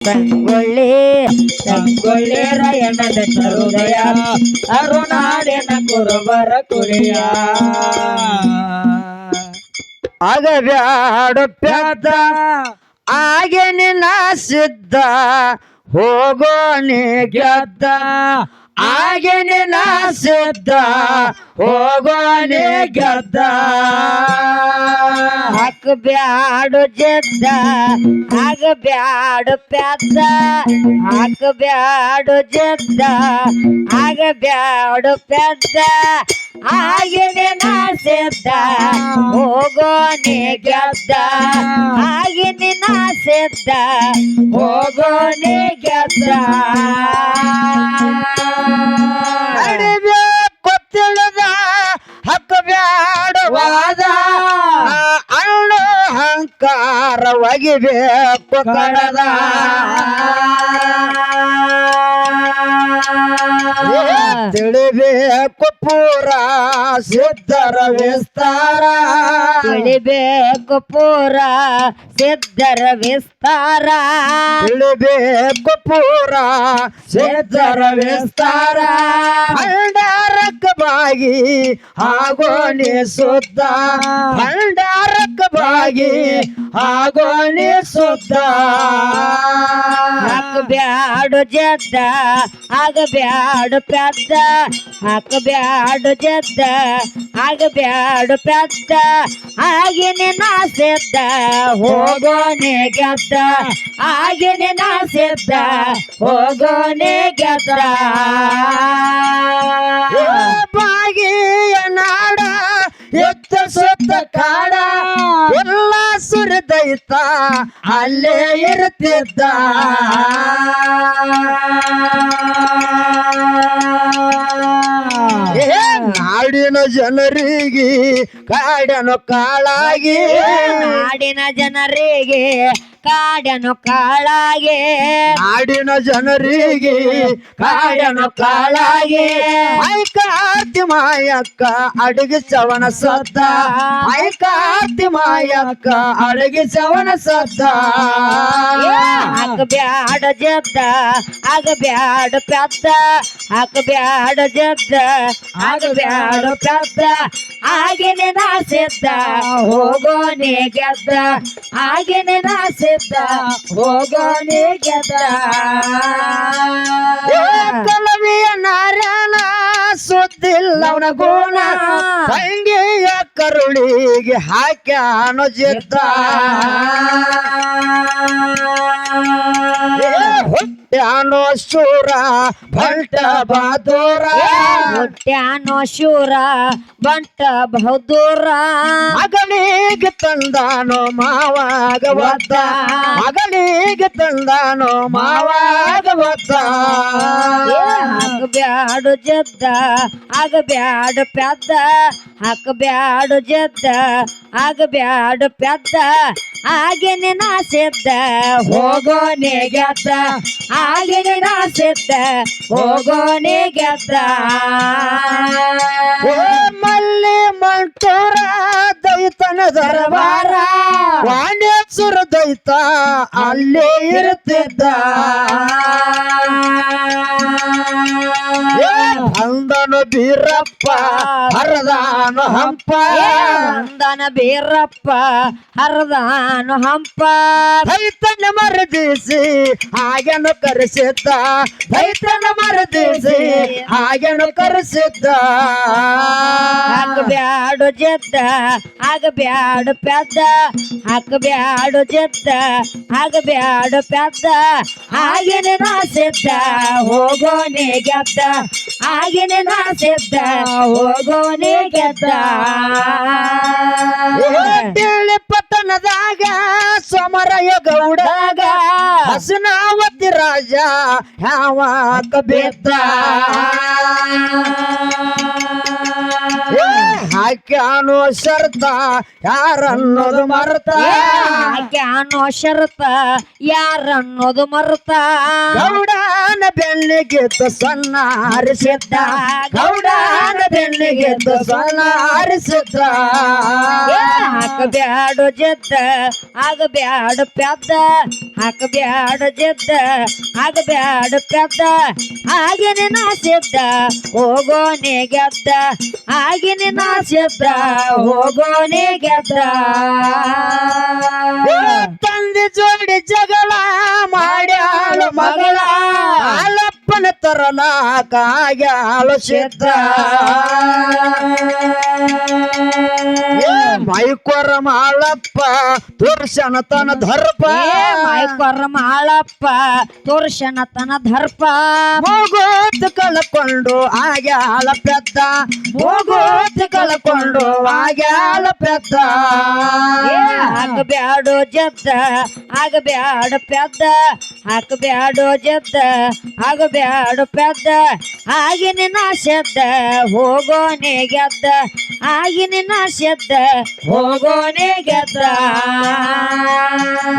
ಸಂಗೊಳ್ಳಿ ಸಂಗೊಳ್ಳಿ ರಾಯಣ್ಣನ ಹೃದಯ ಅರುಣಾಡಿನ ಕುರುಬರ ಕುರಿಯ. ಆಗಬ್ಯಾಡು ಪ್ಯಾದ ಆಗೆ ನಿನ್ನ ಸಿದ್ಧ, ಹೋಗೋ ನೀ ಗೆದ್ದ. ಆಗೆ ನಿನ್ನ ಸಿದ್ಧ ಹೋಗೋ ನೀ ಗೆದ್ದ ಹಾಕಬ್ಯಾಡು ಜದ್ದ ಆಗಬ್ಯಾಡು ಪ್ಯಾದ ಹಾಕಬ್ಯಾಡು ಜದ್ದ ಆಗಬ್ಯಾಡು ಪ್ಯಾದ ಆಗಿನ ನಾಸಿದ್ದ ಹೋಗೋನೆ ಗದ್ದ. ಆಗಿನ ನಾಸಿದ್ದ ಹೋಗೋನೆ ಗೆದ್ದ. ವಾದ ಅಣ್ಣು ಅಹಂಕಾರವಾಗಿದೆ ಒಗಿಬೇಕು ಕಡದ ತಿಳಿಬೇಕು ಪೂರ ಸಿದ್ಧರ ವಿಸ್ತಾರ. ತಿಳಿಬೇಕು ಪೂರ ಸಿದ್ಧರ ವಿಸ್ತಾರ. ತಿಳಿಬೇಕು ಪೂರ ಸಿದ್ಧರ ವಿಸ್ತಾರ. ಭಂಡಾರಕ್ಕ ಬಾಗಿ ಆಗೋ ನೀ ಸುದ್ದ ಭಂಡಾರಕ್ಕ ಬಾಗಿ ಆಗೋ ನೀ ಸುದ್ದ ಹಾಕಬ್ಯಾಡು ಜದ್ದ ಆಗಬ್ಯಾಡು ಪ್ಯಾದ. ಹಾಕಬ್ಯಾಡು ಜದ್ದ ಆಗಬ್ಯಾಡು ಪ್ಯಾದ ಆಗಿನ ನಾಸಿದ್ದ, ಹೋಗೋನೆ ಗೆದ್ದ, ಆಗಿನ ನಾಸಿದ್ದ, ಹೋಗೋನೆ ಗೆದ್ದ. ಬಾಗಿಯ ನಾಡ, ಎತ್ತ ಸುತ್ತ ಕಾಡ, ಎಲ್ಲ ಸುರಿದೈತ, ಅಲ್ಲೇ ಇರ್ತಿದ್ದ ನಾಡಿನ ಜನರಿಗೆ ಕಾಡನು ಕಾಳಾಗಿ. ನಾಡಿನ ಜನರಿಗೆ ಕಾಡನು ಕಾಳಾಗೆ. ನಾಡಿನ ಜನರಿಗೆ ಕಾಡನು ಕಾಳಾಗೆ. ಐಕಾರ್ತಿ ಮಾಯಕ್ಕ ಅಡಿಗೆ ಚವನ ಸದ್ದ ಐಕಾರ್ತಿ ಮಾಯಕ್ಕ ಅಡಿಗೆ ಚವನ ಸದ್ದ ಹಾಕಬ್ಯಾಡ ಜದ್ದ ಆಗಬ್ಯಾಡ ಪ್ಯಾದ ಹಾಕಬ್ಯಾಡ ಆಗ ಬ್ಯಾಡ ಪ್ಯಾದ ಆಗಿನ ನಾಸಿದ್ದ ಹೋಗೋನೆ ಗೆದ್ದ. ಆಗಿನ ನಾಸಿದ್ದ ಹೋಗನೆ ಗೆದ್ದ. ಕಲವಿಯ ನಾರಾಯಣ ಸುದ್ದಿಲ್ಲವನ ಗುಣ. ತಂಗಿಯ ಕರುಳಿಗೆ ಹಾಕ್ಯಾನು ಜಿದ್ದ. ಹುಟ್ಟ್ಯಾನೋ ಶೂರ ಬಂಟ ಬಹದೂರ ಹುಟ್ಟ್ಯಾನೋ ಶೂರ ಬಂಟ ಬಹದೂರ ಮಗನಿಗೆ ತಂದಾನೋ ಮಾವಾಗ ಒದ್ದ. ಮಗನಿಗೆ ತಂದಾನೋ ಮಾವಾಗ ಒದ್ದ. ಹಾಕಬ್ಯಾಡು ಜದ್ದ ಆಗಬ್ಯಾಡು ಪ್ಯಾದ ಹಾಕಬ್ಯಾಡು ಜದ್ದ ಆಗಬ್ಯಾಡು ಪ್ಯಾದ ಆಗಿನ ನಾಸಿದ್ದ ಹೋಗೋನೆ ಗೆದ್ದ ಆಗಿನ ಹೋಗೋ ಹೋಗೋನೆ ಗೆದ್ದ. ಓ ಮಲ್ಲಿ ಮಂಟೂರ ದೈತನ ದರಬಾರ ವಾಣ್ಯಸುರ ದೈತ ಅಲ್ಲೇ ಇರುತ್ತಿದ್ದ ಏ ಬಂದನು ಬೀರಪ್ಪ ಹರದಾನು ಹಂಪ. ಅಂದನ ಬೀರಪ್ಪ ಹರದಾನು ಹಂಪ. ದೈತನ ಮರದಿಸಿ ಹಾಗೆನು ಕರೆಸಿದ್ದ. ದೈತನ ಮರದಿಸಿ ಹಾಗೆನು ಕರೆಸಿದ್ದ. ಹಾಕಬ್ಯಾಡು ಜದ್ದ ಆಗಬ್ಯಾಡು ಪ್ಯಾದ ಹಾಕಬ್ಯಾಡು ಜದ್ದ ಆಗಬ್ಯಾಡು ಪ್ಯಾದ ಆಗಿನ ನಾಸಿದ್ದ ಹೋಗೋನೆ ಗೆದ್ದ. ಆಗಿನ ನಾ ನಾಸಿದ್ದ ಹೋಗೋನೆ ಗೆದ್ದ. ಪಟ್ಟಣದಾಗ ಸೋಮರಾಯ ಗೌಡಗ ಹಸನಾವತಿ ರಾಜ ಬಿದ್ದ ಏ, ಹಾಕ್ಯಾನು ಶರ್ತ ಯಾರನ್ನೋದು ಮರ್ತ? ಆಕೆ ಅನ್ನೋ ಶರತ ಯಾರನ್ನೋದು ಮರ್ತ? ಗೌಡನ ಬೆನ್ನಿಗೆದ್ದು ಸಣ್ಣ ಹರಿಸಿದ್ದ ಗೌಡನ ಬೆನ್ನಿಗೆದ್ದು ಸಣ್ಣ ಹರಿಸಿದ್ದ ಹಾಕಬ್ಯಾಡು ಜದ್ದ ಆಗಬ್ಯಾಡು ಪ್ಯಾದ ಹಾಕಬ್ಯಾಡು ಜದ್ದ ಆಗಬ್ಯಾಡು ಪ್ಯಾದ ಆಗಿನ ನಾಸಿದ್ದ ಹೋಗೋನೆ ಗೆದ್ದ. ಆಗಿನ ನಾಸಿದ್ದ ಹೋಗೋನೆ ಗೆದ್ದ ತಂದೆ ಜೋಡಿ ಜಗಳ ಮಾಡ್ಯಾಳು ಮಗಳ ಹಾಲಪ್ಪನ ತರನ ಕಾಗ್ಯಾಳು ಸಿದ್ಧ ಏ ಮೈಕೊರ ಮಾಳಪ್ಪ ತುರ್ಷನ ತನ ದರ್ಪ ಏ ಮೈಕೊರ ಮಾಳಪ್ಪ ತೋರ್ಷನ ತನ ದರ್ಪ ಹೋಗೋದ್ ಕಳ್ಕೊಂಡು ಆಗ್ಯಾಳ ಪೆದ್ದ. ಹೋಗೋದ್ ಕಳ್ಕೊಂಡು ಆಗ್ಯಾಳ ಪೆದ್ದ. ಹಾಕಬ್ಯಾಡು ಜದ್ದ ಆಗಬ್ಯಾಡ ಪ್ಯಾದ ಹಾಕಬ್ಯಾಡೋ ಜದ್ದ ಆಗಬ್ಯಾಡ ಪ್ಯದ್ದ ಆಗಿನ ನಾಶದ್ದ ಹೋಗೋನೆ ಗೆದ್ದ. ಆಗಿನ ನಾಶದ್ದ ಹೋಗೋನೆ ಗೆದ್ದ.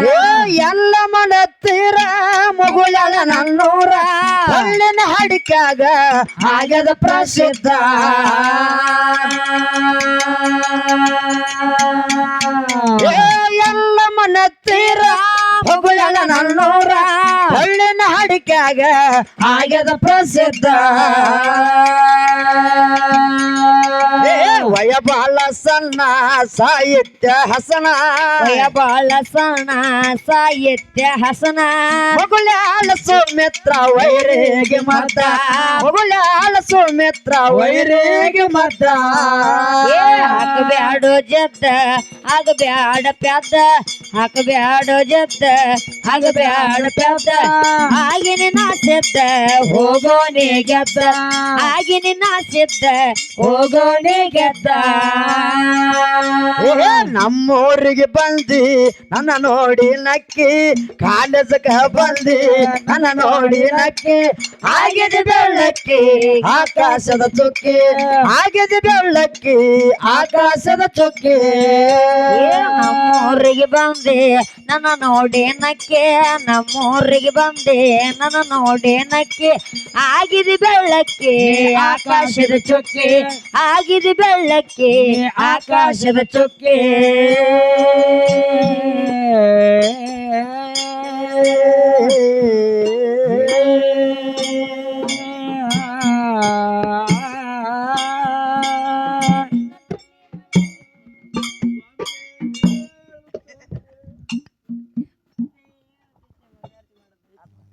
ಏ, ಎಲ್ಲ ಮನತ್ತೀರ ಮಗುಳಲ ನನ್ನೂರ. ಹಳ್ಳಿನ ಹಡಿಕಾಗ ಆಗ್ಯದ ಪ್ರಸಿದ್ಧ. ಎಲ್ಲ ಮನತ್ತೀರ ಮಗುಳಲ ನನ್ನೂರ. ಹಳ್ಳಿನ ಹಡಿಕಾಗ ಆಗ್ಯದ ಪ್ರಸಿದ್ಧ. ವಯಬಾಲ ಸಣ್ಣ ಸಾಹಿತ್ಯ ಹಸನ. ಬಾಳ ಸಣ್ಣ ಸಾಹಿತ್ಯ ಹಸನ. ಮಗುಳ್ಯಾಳ ಸುಮಿತ್ರ ವೈರೇಗೆ ಮತ ಮಗುಳ್ಯಾಳ ಸುಮಿತ್ರ ವೈರೇಗೆ ಏ ಹಾಕಬ್ಯಾಡು ಜದ್ದ ಆಗಬ್ಯಾಡ ಪ್ಯಾದ ಹಾಕಬ್ಯಾಡು ಜದ್ದ ಆಗಬ್ಯಾಡ ಪ್ಯಾದ ಆಗಿನ ನಾಸಿದ್ದ ಹೋಗೋನೆ ಗೆದ್ದ. ಆಗಿನ ನಾಸಿದ್ದ ಹೋಗೋನೆ ಗೆದ್ದ. ನಮ್ಮೂರಿಗೆ ಬಂದಿ, ನನ್ನ ನೋಡಿ ನಕ್ಕಿ ಕಾಲೇಜಕ ಬಂದಿ, ನನ್ನ ನೋಡಿ ನಕ್ಕಿ ಆಗಿದೆ ಬೆಳ್ಳಕ್ಕಿ, ಆಕಾಶದ ಚುಕ್ಕಿ ಆಗಿದೆ ಬೆಳ್ಳಕ್ಕಿ, ಆಕಾಶದ ಚುಕ್ಕಿ. ನಮ್ಮೂರಿಗೆ ಬಂದೆ, ನನ್ನ ನೋಡಿ ನಕ್ಕೆ, ನಮ್ಮೂರಿಗೆ ಬಂದೆ, ನನ್ನ ನೋಡಿ ನಕ್ಕಿ ಆಗಿದೆ ಬೆಳ್ಳಕ್ಕಿ, ಆಕಾಶದ ಚುಕ್ಕಿ ಆಗಿದೆ ಬೆಳ್ಳಕ್ಕೆ. के आकाश चुके Yeah.